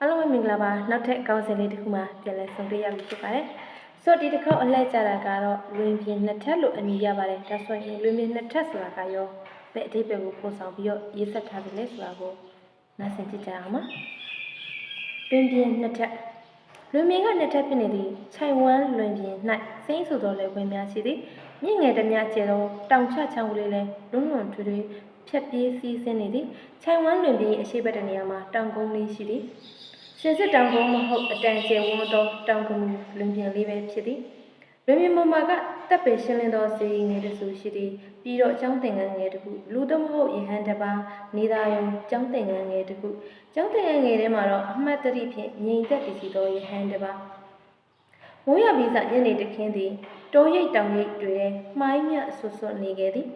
အားလုံးပဲမင်္ဂလာပါနောက်ထပ်ကောင်းစင်လေးတစ်ခုမှပြန်လည်ဆုံတွေ့ရပြီဖြစ်ပါတယ်ဆိုတော့ဒီတစ်ခေါက်အလှည့်ကြတာကတော့လွင်ပြင်နှစ်ထပ်လို့အမည်ရပါတယ်ဒါဆိုရင်လွင်ပြင်နှစ်ထပ်ဆိုတာကရောဘယ်အဓိပ္ပာယ်ကိုပို့ဆောင်ပြီးတော့ရေးဆက်ထားပြီလဲဆိုတာကိုနားဆင်ကြည့်ကြအောင်ပါလွင်ပြင်နှစ်ထပ်လွင်ပြင်ကနှစ်ထပ်ဖြစ်နေသည့်ခြိုင်ဝမ်းလွင်ပြင်၌စိမ့်ဆိုသောလေဝင်များရှိသည်မြင့်ငယ်တများကျဲသောတောင်ချချောင်းကလေးလည်းလွန်းလွန်ထွေထွေဖြတ်ပြေးစီးဆင်းနေသည်ခြိုင်ဝမ်းလွင်ပြင်၏အရှိတ်ဘက်တနေရာမှာတောင်ကုန်းလေးရှိသည် ရှင်စစ်တောင်ကုန်းမဟုတ်အတန်ကျဲဝန်းသောတောင်ကမူလွင်ပြင်လေးပဲဖြစ်သည်လွင်ပြင်ပေါ်မှာကတပ်ပယ်ရှင်းလင်းသောစေရီငယ်တစုရှိသည်ပြီးတော့ကျောင်းသင်ငန်းငယ်တစ်ခုလူတော့မဟုတ်ယဟန်တစ်ပါးနေသားယုံကျောင်းသင်ငန်းငယ်တစ်ခုကျောင်းသင်ငန်းငယ်ထဲမှာတော့အမှတ်တရဖြင့်ငြိမ်သက်တည်ရှိသောယဟန်တစ်ပါးဝန်းရပြီးစညနေတခင်းသည်တိုးရိပ်တောင်ရိပ်တွေမှိုင်းမြဆွဆွနေခဲ့သည်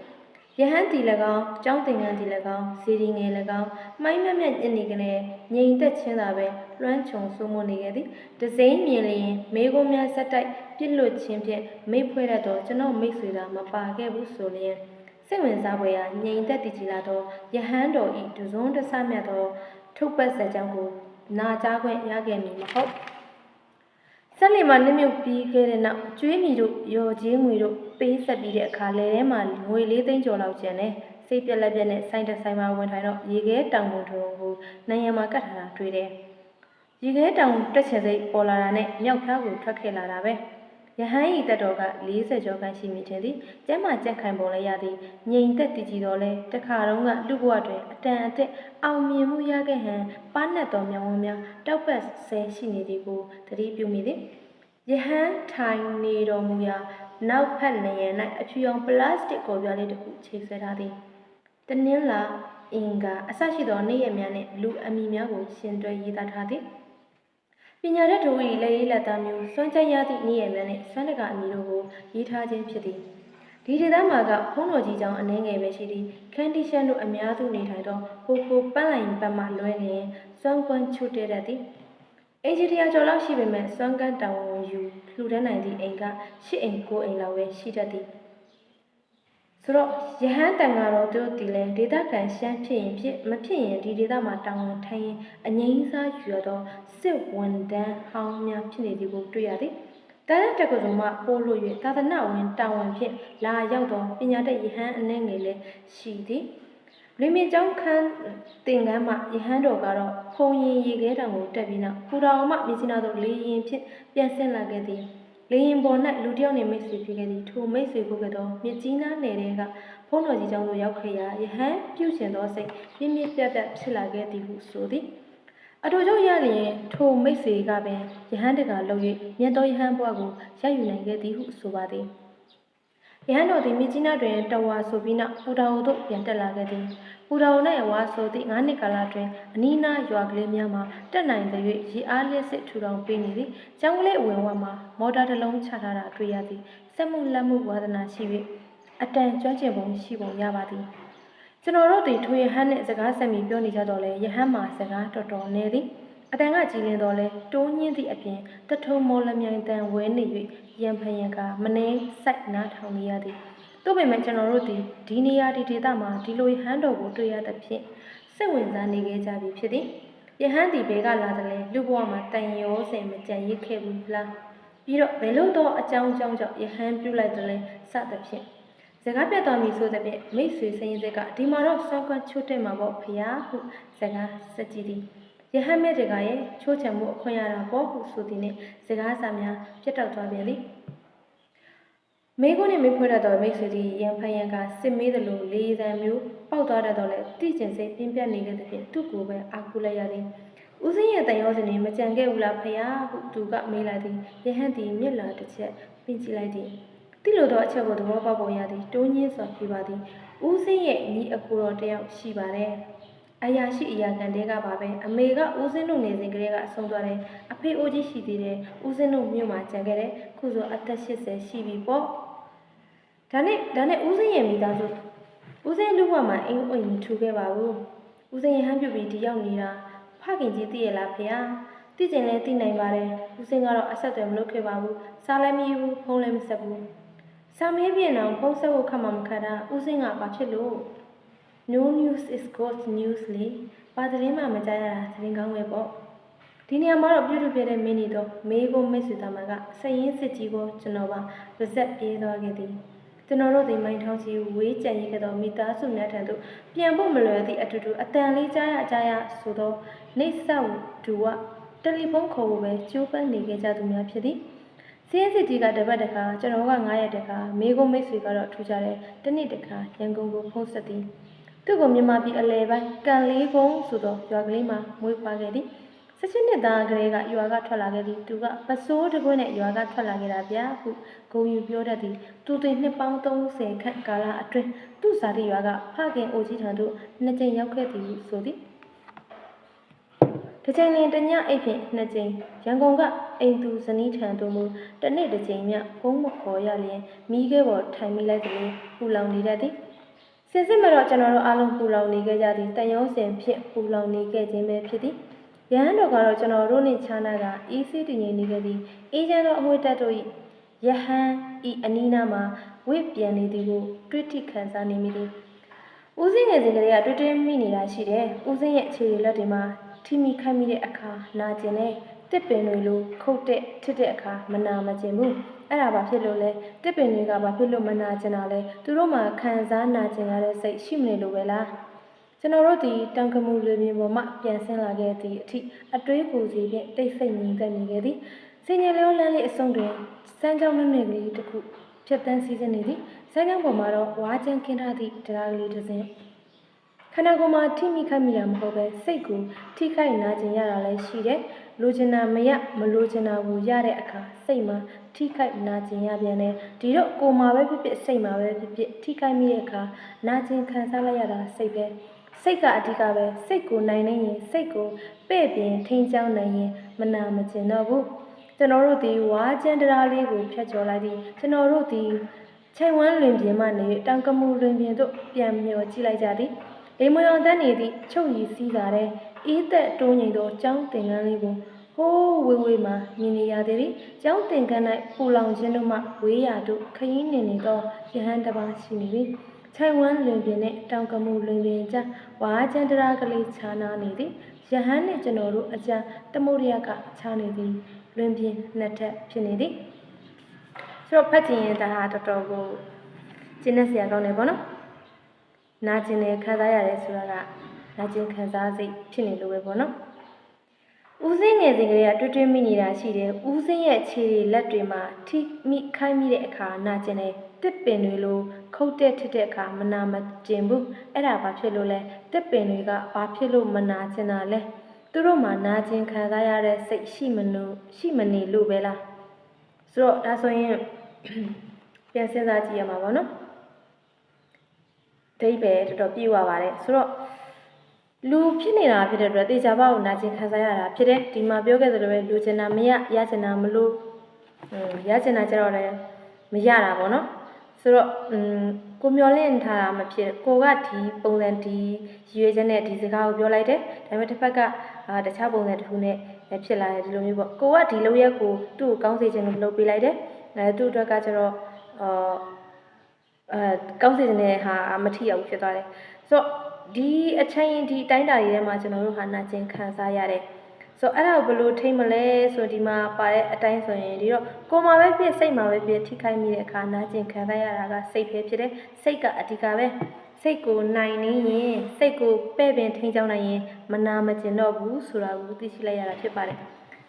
ယဟန်တီ၎င်းကျောင်းသင်္ကန်းတီ၎င်းစီရီငယ်၎င်းမှိုင်းမက်မြက်ညနေကလေးငြိမ်သက်ချင်းသာပဲလွှမ်းခြုံစိုးမိုးနေခဲ့သည်ဒစိမ့်မြင်လျင်မေကုံးများဆက်တိုက်ပြစ်လွတ်ခြင်းဖြင့်မိတ်ဖွဲရတော့ကျွန်တော်မိတ်ဆွေသာမပါခဲ့ဘူးဆိုလျင်စိတ်ဝင်စားဖွယ်ရာငြိမ်သက်တည်ကြည်လာသောယဟန်တော်ဤဒဇွန်းတဆမြတ်သောထုတ်ပတ်ဆက်ကြောင်းကိုနာကြားခွင့်ရခဲ့မည်မဟုတ် ဆက်လီမှာနစ်မြုပ်ပြီးခဲ့တဲ့နောက်ကျွေးမီတို့ရော်ကြီးငွေတို့ပေးဆက်ပြီးတဲ့အခါလဲထဲမှာငွေလေးသိန်းကျော်လောက်ကျန်တယ်စိတ်ပြက်လက်ပြက်နဲ့ဆိုင်တဆိုင်မှာဝင်ထိုင်တော့ရေခဲတောင်ပုံထုံကိုနိုင်ရံမှာကတ်ထားတာတွေ့တယ်ရေခဲတောင်တက်ချင်စိတ်ပေါ်လာတာနဲ့မြောက်ဖျားကိုထွက်ခဲ့လာတာပဲ ယဟန်ဤတက်တော်က40ကျော်ခန့်ရှိမိထင်သည်ကျမ်းမာကြက်ခိုင်ပုံလည်းရသည်ငြိမ်သက်တည်ကြည်တော်လဲတခါတုန်းကလူဘဝတွင်အတန်အသက်အောင်မြင်မှုရခဲ့ဟန်ပါနတ်တော်မြောင်ဝန်းများတောက်ပတ်ဆဲရှိနေသည်ကိုသတိပြုမိသည်ယဟန်ထိုင်နေတော်မူရာနောက်ဖက်နေရ၌အဖြူရောင်ပလတ်စတစ်ကော်ပြားလေးတစ်ခုချိတ်ဆွဲထားသည်တနင်္လာအင်္ဂါအစရှိသောနေ့ရက်များနှင့်လူအမည်များကိုရှင်တွဲရေးသားထားသည် ပညာတတ်တို့၏လက်ရေးလက်သားမျိုးစွမ်းကြရသည့်နေ့ရက်များနှင့်စွမ်းတကအမည်တို့ကိုရေးထားခြင်းဖြစ်သည်ဒီဒေသမှာကဖုံးတော်ကြီးကြောင့်အနှဲငယ်ပဲရှိသည်ခန်းတီရှန်တို့အများစုနေထိုင်သောဟိုကိုပန်းလိုင်ဘက်မှလွဲလျင်စွမ်းကွမ်းချွတ်တဲ့တတ်သည်အင်ဂျီနီယာကျော်လောက်ရှိပေမဲ့စွမ်းကန်းတောင်ဝန်ယူလှူဒန်းနိုင်သည့်အိမ်ကရှစ်အိမ်ကိုအိမ်လောက်ပဲရှိတတ်သည် ဆိုတော့ယဟန်တန်ကတော့သူတို့တီလဲဒေတာကန်ရှမ်းဖြစ်ရင်ဖြစ်မဖြစ်ရင်ဒီဒေတာမှာတောင်ဝန်ထိုင်ရင်အငိမ့်စားယူရသောစစ်ဝန်တန်းဟောင်းများဖြစ်နေသည်ကိုတွေ့ရသည်တာရတက္ကသိုလ်မှပို့လို့၍သာသနာဝင်တာဝန်ဖြင့်လာရောက်သောပညာတတ်ယဟန်အနှဲငယ်လည်းရှိသည်လူမြင့်ကျောင်းခန်းတင်ကန်းမှယဟန်တော်ကတော့ဖုံရင်ရေခဲတောင်ကိုတက်ပြီးနောက်ပူတော်မှမြစ်စနာသို့လေရင်ဖြင့်ပြန်ဆင်းလာခဲ့သည် လေရင်ပေါ်၌လူတစ်ယောက်နှင့်မိတ်ဆွေဖြစ်ခဲ့သည်ထိုမိတ်ဆွေဖို့ကတော်မြစ်ကြီးနားနယ်တဲကဖုံးတော်ကြီးကျောင်းသို့ရောက်ခဲ့ရာယဟန်ပြုတ်ချင်သောစိတ်ပြင်းပြင်းပြတ်ပြတ်ဖြစ်လာခဲ့သည်ဟုဆိုသည်အတူတူရလျင်ထိုမိတ်ဆွေကပင်ယဟန်တကလှုပ်၍မြတ်တော်ယဟန်ဘွားကိုရယူနိုင်ခဲ့သည်ဟုဆိုပါသည်ရဟန်းတော်သည်မြစ်ကြီးနားတွင်တဝါဆိုပြီးနောက်ပူတာအိုသို့ပြန်တက်လာခဲ့သည် ပူတာအို၌ဝါဆိုသည့်9နှစ်ကာလတွင်အနီးနားရွာကလေးများမှာတက်နိုင်သရွေ့ရေအားလျက်စစ်ထူထောင်ပေးနေသည်ကျောင်းကလေးအဝင်ဝမှာမော်တာတစ်လုံးချထားတာတွေ့ရသည်စက်မှုလက်မှုဝါသနာရှိ၍အတန်ကျွမ်းကျင်ပုံရှိပုံရပါသည်ကျွန်တော်တို့သည်ထိုရဟန်းနှင့်စကားဆက်မီပြောနေကြတော့လဲရဟန်းမှာစကားတော်တော်နေသည်အတန်ကကြည်လင်တော်လဲတိုးညင်းသည့်အပြင်တထုံမော်လမြိုင်တန်ဝဲနေ၍ရံဖယံကမနှဲစိုက်နားထောင်နေရသည် သို့ပေမဲ့ကျွန်တော်တို့သည်ဒီနေရာဒီဒေသမှာဒီလိုဟန်းတော်ကိုတွေ့ရသဖြင့်စိတ်ဝင်စားနေကြကြပြီဖြစ်သည်ယဟန်သည်ဘဲကလာတယ်လဲလူဘဝမှာတန်ရောစင်မကြံရစ်ခဲ့ဘူးလားပြီးတော့ဘယ်လိုတော့အကြောင်းကြောင့်ကြောင့်ယဟန်ပြုတ်လိုက်တယ်လဲစသဖြင့်စကားပြတ်တော်မူဆိုတဲ့ဖြင့်မိတ်ဆွေစရင်စက်ကဒီမှာတော့စောကွန်းချိုးတဲ့မှာပေါ့ဖျားဟုစကားစကြည့်သည်ယဟန်မဲတကရဲ့ချိုးချံမှုအခွင့်ရတာပေါ့ဟုဆိုသည်နှင့်စကားစာများပြတ်တောက်သွားပြန်သည် မေကုနှင့်မေဖွေးရသောမိတ်ဆွေသည်ရန်ဖန်ရန်ကစစ်မေးသလိုလေးသံမျိုးပေါက်သွားတတ်တော့လဲတိကျင်စိတ်ပြင်းပြနေခဲ့သဖြင့်သူ့ကိုယ်ပဲအာကူလိုက်ရသည်ဦးစင်းရဲ့တန်ရောစင်နေမကြံခဲ့ဘူးလားဖယားဟုသူကမေးလိုက်သည်ယဟန်သည်မျက်လာတစ်ချက်ပင်ကြည့်လိုက်သည်တိလိုသောအချက်ကိုသဘောပေါက်ပုံရသည်တိုးညင်းစွာပြပါသည်ဦးစင်းရဲ့ညီအကူတော်တစ်ယောက်ရှိပါတယ်အရာရှိအရာခံတဲကပါပဲအမေကဦးစင်းတို့နေစဉ်ကလေးကအဆုံးသွားတယ်အဖေအိုကြီးရှိသေးတယ်ဦးစင်းတို့မြို့မှာကြံခဲ့တယ်ခုဆိုအသက်80ရှိပြီပေါ့ ဒါနဲ့ဒါနဲ့ဦးစင်းရဲ့မိသားစုဦးစင်းလူဘဝမှာအင်းအိမ်မထူခဲ့ပါဘူးဦးစင်းရဟန်းပြုတ်ပြီးဒီရောက်နေတာဖခင်ကြီးသိရလားဖေဟာသိကျင်လဲသိနိုင်ပါတယ်ဦးစင်းကတော့အဆက်အသွယ်မလုပ်ခဲ့ပါဘူးစားလည်းမရဘူးဖုန်းလည်းမဆက်ဘူးစာမေးပြင်အောင်ဖုန်းဆက်ဖို့ခက်မှမခက်တာဦးစင်းကဘာဖြစ်လို့ No news is good news လေ။ဘာသတင်းမှမကြားရတာသတင်းကောင်းပဲပေါ့ဒီနေရာမှာတော့ပြုတ်ပြတဲ့မင်းနေတော့မေးကိုမိတ်ဆွေသားမကစရင်စစ်ကြီးကိုကျွန်တော်ပါပါဇက်ပြေးသွားခဲ့သည် ကျွန်တော်တို့ဒီမိုင်းထောင်းစီဝေးကြံရခဲ့သောမိသားစုများထံသို့ပြန်ဖို့မလွယ်သည့်အတူတူအတန်လေးကြားရကြားရဆိုသောနေဆောက်ဒူကတယ်လီဖုန်းခေါ်ဖို့ပဲကြိုးပမ်းနေခဲ့ကြသူများဖြစ်သည်စင်းစစ်ကြီးကတပတ်တခါကျွန်တော်က9ရက်တခါမေးကိုမိတ်ဆွေကတော့ထူကြတယ်တနေ့တခါရန်ကုန်ကိုဖုန်းဆက်သည်သူ့ကိုမြန်မာပြည်အလဲပိုင်းကန်လေးကုန်းဆိုသောရွာကလေးမှာမွေးဖွားခဲ့သည် ၁၈နှစ်သားကလေးကရွာကထွက်လာခဲ့သည်သူကပစိုးတကွင်းနဲ့ရွာကထွက်လာခဲ့တာဗျာဟုဂုံယူပြောတတ်သည်သူတင်နှစ်ပေါင်း30ခန့်ကာလအတွင်းသူ့ဇာတိရွာကဖခင်အိုကြီးထံသို့နှစ်ကြိမ်ရောက်ခဲ့သည်ဟုဆိုသည်တစ်ချိန်လင်တညအိပ်ဖြင့်နှစ်ကြိမ်ရန်ကုန်ကအိမ်သူဇနီးထံသို့မူတစ်နေ့တစ်ကြိမ်မြဖုံးမခေါ်ရလျင်မိခဲပေါ်ထိုင်မိလိုက်သည်ပူလောင်နေတတ်သည်စင်စစ်မတော့ကျွန်တော်တို့အားလုံးပူလောင်နေခဲ့ကြသည်တန်ရုံးစင်ဖြစ်ပူလောင်နေခဲ့ခြင်းပဲဖြစ်သည် ရဟန်းတော်ကတော့ကျွန်တော်တို့နှင့်ခြားနာကအေးဆေးတည်ငြိမ်နေခဲ့သည်အေးချမ်းသောအမွေတက်တို့၏ယဟန်ဤအနီးနားမှာဝိပြန်နေသည်ကိုတွေ့ထိခံစားနေမိသည်ဦးစင်းငယ်စဉ်ကလေးကတွေ့တွေ့မိနေတာရှိတယ်ဦးစင်းရဲ့အခြေလက်တွေမှာထိမိခိုက်မိတဲ့အခါနာကျင်တဲ့တစ်ပင်တွေလိုခုတ်တဲ့ထစ်တဲ့အခါမနာမကျင်ဘူးအဲ့ဒါဘာဖြစ်လို့လဲတစ်ပင်တွေကဘာဖြစ်လို့မနာကျင်တာလဲသူတို့မှာခံစားနာကျင်ရတဲ့စိတ်ရှိမနေလို့ပဲလား ကျွန်တော်တို့ဒီတောင်ကမူလူမျိုးပေါ်မှပြန်ဆင်းလာခဲ့သည့်အထိအတွေးပူစီဖြင့်တိတ်ဆိတ်ငြိမ်သက်နေခဲ့သည်စင်ញလျောလန်းလေးအဆုံးတွင်စမ်းကြောင်းနှင်းကလေးတစ်ခုဖြတ်တန်းစီးစင်းနေသည်စမ်းကြောင်းပေါ်မှာတော့ဝါးချမ်းခင်းထားသည့်တရားကလေးတစ်စင်းခန္ဓာကိုယ်မှာထိမိခိုက်မိတာမဟုတ်ပဲစိတ်ကိုထိခိုက်နာကျင်ရတာလည်းရှိတယ်လိုချင်တာမရမလိုချင်တာကိုရတဲ့အခါစိတ်မှာထိခိုက်နာကျင်ရပြန်တယ်ဒီတော့ကိုယ်မှာပဲဖြစ်ဖြစ်စိတ်မှာပဲဖြစ်ဖြစ်ထိခိုက်မိတဲ့အခါနာကျင်ခံစားလိုက်ရတာစိတ်ပဲ စိတ်ကအဓိကပဲစိတ်ကိုနိုင်နေရင်စိတ်ကိုပဲ့ပြင်ထိန်းချောင်းနိုင်ရင်မနာမကျင်တော့ဘူးကျွန်တော်တို့ဒီဝါကျန်တရားလေးကိုဖျက်ချော်လိုက်သည်ကျွန်တော်တို့ဒီချိန်ဝမ်းလွင်ပြင်မှနေတောင်ကမူလွင်ပြင်သို့ပြန်မျောကြည့်လိုက်ကြသည်လေမွေအောင်တန်းနေသည့်ချုပ်ရည်စည်းတာတဲ့အေးသက်တိုးငိမ်သောចောင်းတင်ကန်းလေးကိုဟိုးဝေးဝေးမှမြင်နေရသည်သည်ចောင်းတင်ကန်း၌ပူလောင်ခြင်းတို့မှဝေးရာတို့ခရီးနေနေသောယဟန်တစ်ပါးရှိနေသည် ချိုင်ဝမ်လွင်ပြင်နဲ့တောင်ကမူလွင်ပြင်ကြားဝါကျန်တရာကလေးခြားနာနေသည်ယဟန်နှင့်ကျွန်တော်တို့အကြံတမုဒရကခြားနေသည်လွင်ပြင်နှစ်ထပ်ဖြစ်နေသည်ဆိုတော့ဖတ်ကြည့်ရင်ဒါဟာတော်တော်ကိုကျင်းနေစရာကောင်းတယ်ပေါ့နော်နာကျင်တယ်ခံစားရတယ်ဆိုတာကနာကျင်ခံစားစိတ်ဖြစ်နေလို့ပဲပေါ့နော် ဦးစင်းငယ်စဉ်ကလေးကတွေ့တွေ့မိနေတာရှိတယ်။ဦးစင်းရဲ့ခြေတွေလက်တွေမှာထိမိခိုင်းမိတဲ့အခါနာကျင်တယ်။တစ်ပင်တွေလိုခုတ်တဲ့ထစ်တဲ့အခါမနာမကျင်ဘူး။အဲ့ဒါဘာဖြစ်လို့လဲ။တစ်ပင်တွေကဘာဖြစ်လို့မနာကျင်တာလဲ။သူတို့မှာနာကျင်ခံစားရတဲ့စိတ်ရှိမလို့ရှိမနေလို့ပဲလား။ဆိုတော့ဒါဆိုရင်ပြန်စဉ်းစားကြည့်ရမှာပေါ့နော်။ဒိဗယ်တော်တော်ပြည့်ဝပါတယ်။ဆိုတော့ လူဖြစ်နေတာဖြစ်တဲ့အတွက်တေချာပေါက်ကိုနာကျင်ခံစားရတာဖြစ်တယ်ဒီမှာပြောခဲ့သလိုပဲလူချင်တာမရရချင်တာမလို့ဟိုရချင်တာကြတော့လည်းမရတာပေါ့နော်ဆိုတော့อืมကိုမျောလင့်ထားတာမဖြစ်ကိုကဒီပုံစံဒီရွေးချက်နဲ့ဒီစကားကိုပြောလိုက်တယ်ဒါပေမဲ့တစ်ဖက်ကအာတခြားပုံစံတစ်ခုနဲ့ဖြစ်လာတယ်ဒီလိုမျိုးပေါ့ကိုကဒီလိုရက်ကိုသူ့ကိုကောင်းစေချင်လို့လုပ်ပေးလိုက်တယ်အဲသူ့အတွက်ကကျတော့အာအဲကောင်းစေချင်တဲ့ဟာမထိရဘူးဖြစ်သွားတယ်ဆိုတော့ ဒီအချိန်ဒီအတိုင်းတာတွေထဲမှာကျွန်တော်တို့ဟာနာကျင်ခံစားရတယ်ဆိုတော့အဲ့ဒါကိုဘယ်လိုထိမ့်မလဲဆိုဒီမှာပါတဲ့အတိုင်းဆိုရင်ဒီတော့ကိုယ်မှာပဲဖြစ်စိတ်မှာပဲဖြစ်ထိခိုက်မိတဲ့အခါနာကျင်ခံစားရတာကစိတ်ပဲဖြစ်တယ်စိတ်ကအဓိကပဲစိတ်ကိုနိုင်နေရင်စိတ်ကိုပဲ့ပင်ထိန်းချောင်းနိုင်ရင်မနာမကျင်တော့ဘူးဆိုတာကိုသိရှိလိုက်ရတာဖြစ်ပါတယ်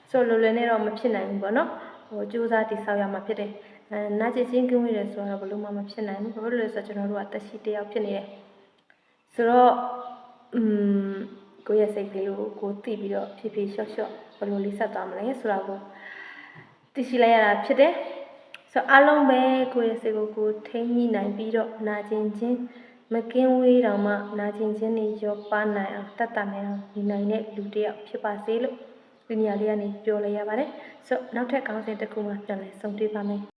ဆိုတော့လွယ်လွယ်နဲ့တော့မဖြစ်နိုင်ဘူးပေါ့နော်ဟိုစူးစမ်းတိဆောက်ရမှာဖြစ်တယ်အဲနာကျင်ချင်းကင်းဝေးတယ်ဆိုတော့ဘယ်လို့မှမဖြစ်နိုင်ဘူးဘာလို့လဲဆိုတော့ကျွန်တော်တို့ကတက်ရှိတယောက်ဖြစ်နေတယ် ဆိုတော့อืมကိုယ့်ရဲ့စိတ်ကလေးကိုကိုသိပြီးတော့ဖြည်းဖြည်းလျှော့လျှော့ဘယ်လိုလေးဆက်သွားမလဲဆိုတာကိုသိရှိလိုက်ရတာဖြစ်တယ်ဆိုတော့အားလုံးပဲကိုယ့်ရဲ့စိတ်ကိုကိုထိန်းညှိနိုင်ပြီးတော့နာကျင်ခြင်းမကင်းဝေးတောင်မှနာကျင်ခြင်းတွေရောပါနိုင်အောင်တတ်တတ်နိုင်အောင်ဒီနိုင်တဲ့လူတစ်ယောက်ဖြစ်ပါစေလို့ဒီနေရာလေးကနေပြောလိုက်ရပါတယ်ဆိုတော့နောက်ထပ်ကောင်းစဉ်တစ်ခုမှပြန်လည်ဆုံတွေ့ပါမယ်